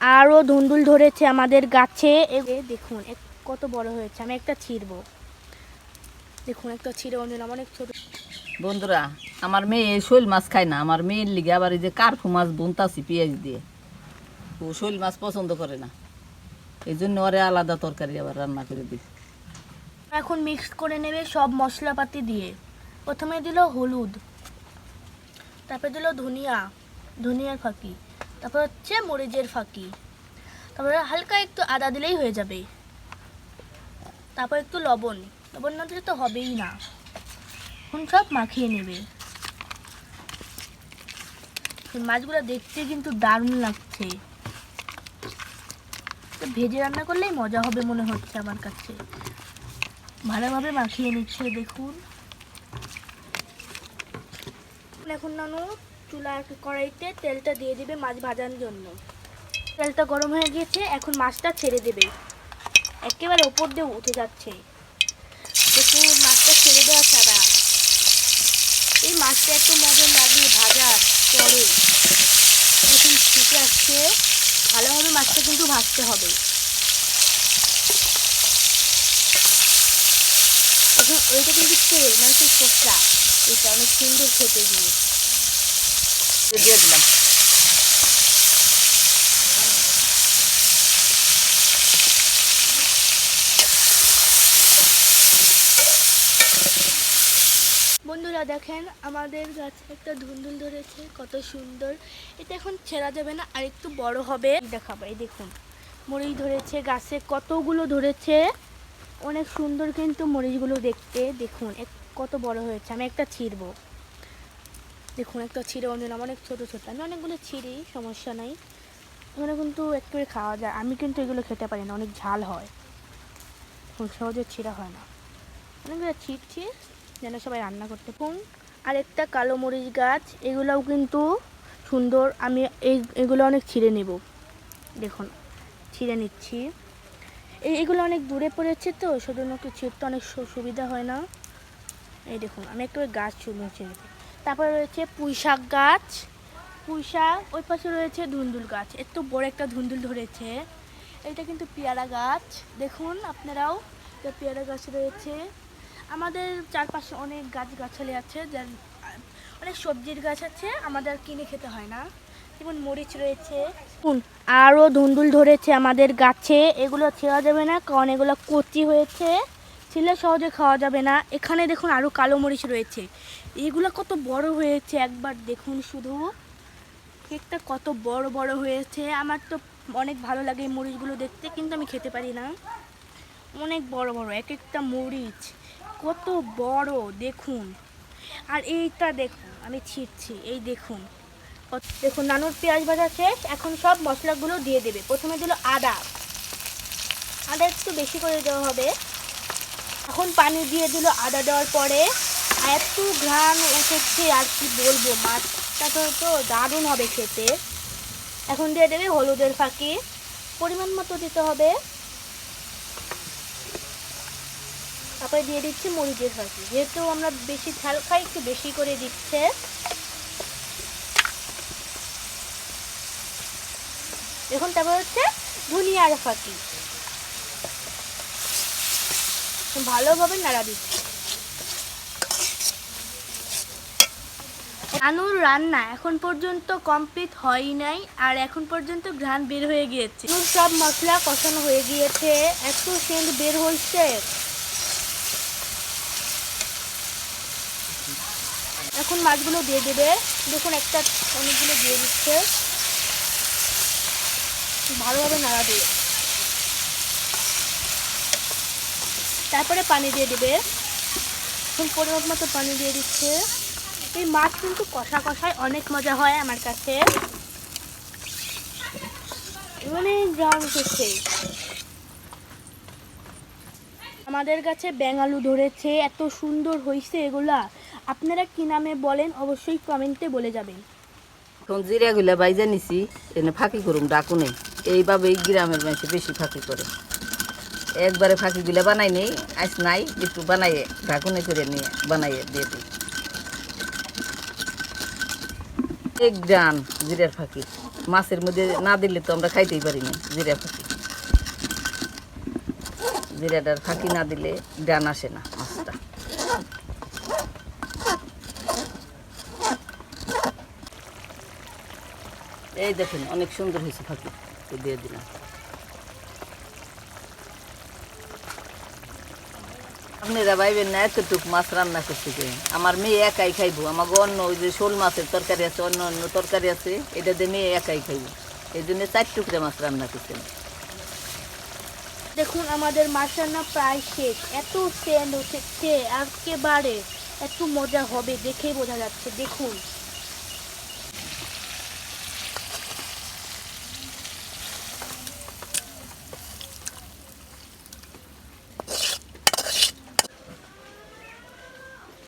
আরও ধুন্দুল ধরেছে আমাদের গাছে। দেখুন কত বড় হয়েছে। আমি একটা ছিঁড়বো। দেখুন একটা ছিঁড়ে অঞ্জন অনেক ছোট বন্ধুরা আমার মেয়ে শৈল মাছ খায় না। আমার মেয়ের লিগে আবার এই যে কার্ফু মাছ বুনতাছি পেঁয়াজ দিয়ে। ও শৈল মাছ পছন্দ করে না। এই জন্য ওরে আলাদা তরকারি আবার রান্না করে দিই এখন মিক্স করে নেবে সব মশলাপাতি দিয়ে। প্রথমে দিল হলুদ তারপরে দিল ধনিয়া ধনিয়ার ফাঁকি। তারপর হচ্ছে মরিচের ফাঁকি। তারপরে হালকা একটু আদা দিলেই হয়ে যাবে। তারপর একটু লবণ। লবণ না দিলে তো হবেই না। এখন সব মাখিয়ে নেবে। মাছগুলো দেখতে কিন্তু দারুণ লাগছে। তো ভেজে রান্না করলেই মজা হবে মনে হচ্ছে আমার কাছে। ভালোভাবে মাখিয়ে নিচ্ছে, দেখুন। এখন নানু চুলা কড়াইতে তেলটা দিয়ে দিবে মাছ ভাজার জন্য। তেলটা গরম হয়ে গিয়েছে, এখন মাছটা ছেড়ে দেবে। একেবারে ওপর দিয়ে উঠে যাচ্ছে। দেখুন, মাছটা ছেড়ে দেওয়া ছাড়া। এই মাছটা এত মজা লাগে ভাজার পরে দেখুন ঠিক আসছে। ভালোভাবে মাছটা কিন্তু ভাজতে হবে। এখন ওইটা কিন্তু তেল মানে কোকড়া এটা অনেক সুন্দর খেতে দিয়ে দিয়ে দিলাম বন্ধুরা দেখেন, আমাদের গাছে একটা ধুন্দুল ধরেছে, কত সুন্দর। এটা এখন ছেঁড়া যাবে না, আর একটু বড় হবে। দেখাবো, এই দেখুন, মরিচ ধরেছে, গাছে কতগুলো ধরেছে। অনেক সুন্দর কিন্তু মরিচগুলো দেখতে। দেখুন কত বড় হয়েছে, আমি একটা ছিঁড়বো। দেখুন, একটা ছিঁড়ে অঞ্জন আমার অনেক ছোটো ছোটো। আমি অনেকগুলো ছিঁড়ি, সমস্যা নাই। এগুলো কিন্তু একেবারে খাওয়া যায়। আমি কিন্তু এগুলো খেতে পারি না, অনেক ঝাল হয়। খুব সহজে ছিঁড়া হয় না। অনেকগুলো ছিঁড়ছি, যেন সবাই রান্না করতে পারুন। আর একটা কালো মরিচ গাছ, এগুলোও কিন্তু সুন্দর। আমি এই, এগুলো অনেক ছিঁড়ে নেব। দেখুন, ছিঁড়ে নিচ্ছি। এই, এগুলো অনেক দূরে পড়েছে তো, সেজন্য একটু ছিঁড়তে অনেক সুবিধা হয় না। এই দেখুন, আমি একটু গাছ চুলো ছিঁড়ে। তারপরে রয়েছে পুঁই শাক গাছ। পুঁই শাক ওই পাশে রয়েছে ধুন্দুল গাছ। এত বড় একটা ধুন্দুল ধরেছে। এটা কিন্তু পেয়ারা গাছ। দেখুন আপনারাও এটা পেয়ারা গাছ রয়েছে। আমাদের চারপাশে অনেক গাছ গাছালি আছে, যার অনেক সবজির গাছ আছে, আমাদের কিনে খেতে হয় না। যেমন মরিচ রয়েছে। আরও ধুন্দুল ধরেছে আমাদের গাছে। এগুলো ছেঁড়া যাবে না, কারণ এগুলো কচি হয়েছে। ছিলে সহজে খাওয়া যাবে না। এখানে দেখুন আরও কালো মরিচ রয়েছে। এগুলো কত বড় হয়েছে, একবার দেখুন শুধু। কেকটা কত বড় বড় হয়েছে। আমার তো অনেক ভালো লাগে এই মরিচগুলো দেখতে, কিন্তু আমি খেতে পারি না। অনেক বড় বড়, এক একটা মরিচ কত বড়, দেখুন। আর এইটা দেখুন, আমি ছিটছি, এই দেখুন। দেখুন, নানুর পেঁয়াজ ভাজা শেষ। এখন সব মশলাগুলো দিয়ে দেবে। প্রথমে দিল আদা। আদা একটু বেশি করে দেওয়া হবে। এখন পানি দিয়ে দিল আদা দেওয়ার পরে এত ঘ্রাণ উঠেছে আর কি বলব, মাছটা তো তো দারুণ হবে খেতে। এখন দিয়ে দেবে হলুদের ফাঁকি। পরিমাণ মতো দিতে হবে। তারপরে দিয়ে দিচ্ছি মরিচের ফাঁকি। যেহেতু আমরা বেশি ঝাল খাই, একটু বেশি করে দিচ্ছে। এখন তারপর হচ্ছে ধনিয়ার ফাঁকি। ভালোভাবে নাড়া দিচ্ছি। আনুর রান্না এখন পর্যন্ত কমপ্লিট হয় নাই, আর এখন পর্যন্ত ঘ্রাণ বের হয়ে গিয়েছে। সব মশলা কষানো হয়ে গিয়েছে, এত সেন্ট বের হয়েছে এখন মাছগুলো দিয়ে দেবে। দেখুন, একটা অনেকগুলো দিয়ে দিচ্ছে। ভালোভাবে নাড়া দিয়ে। তারপরে পানি দিয়ে দেবে। এখন পরিমাপ মতো পানি দিয়ে দিচ্ছে। এই মাছ কিন্তু কষা কষায় অনেক মজা হয় আমার কাছে। অনেক গ্রাম উঠেছে আমাদের কাছে ব্যাঙালু ধরেছে, এত সুন্দর হয়েছে এগুলা। আপনারা কি নামে বলেন অবশ্যই কমেন্টে বলে যাবেন। এখন জিরা গুলা বাইজা নিছি, এনে ফাঁকি করুম ডাকুনে এইভাবে এই গ্রামের মানুষ বেশি ফাঁকি করে। একবারে ফাঁকি গুলা বানাই নেই, আজ নাই, একটু বানাইয়ে, ঢাকুনে করে নিয়ে বানাইয়ে দিয়ে দিই। এক ডান জিরার ফাঁকি। মাছের মধ্যে না দিলে তো আমরা খাইতেই পারি না জিরা ফাঁকি। জিরাটার ফাঁকি না দিলে ডান আসে না মাছটা। এই দেখেন, অনেক সুন্দর হয়েছে ফাঁকি। দিয়ে দিলাম। আপনারা ভাইবেন না, এতটুক মাছ রান্না করতে আমার মেয়ে একাই খাইবো। আমাকে অন্য ওই যে শোল মাছের তরকারি আছে, অন্য অন্য তরকারি আছে, এটা দিয়ে মেয়ে একাই খাইবো। এই জন্য চার টুকরা মাছ রান্না করছেন দেখুন, আমাদের মাছ রান্না প্রায় শেষ। এত সেন্ট আজকে একেবারে এত মজা হবে দেখেই বোঝা যাচ্ছে। দেখুন।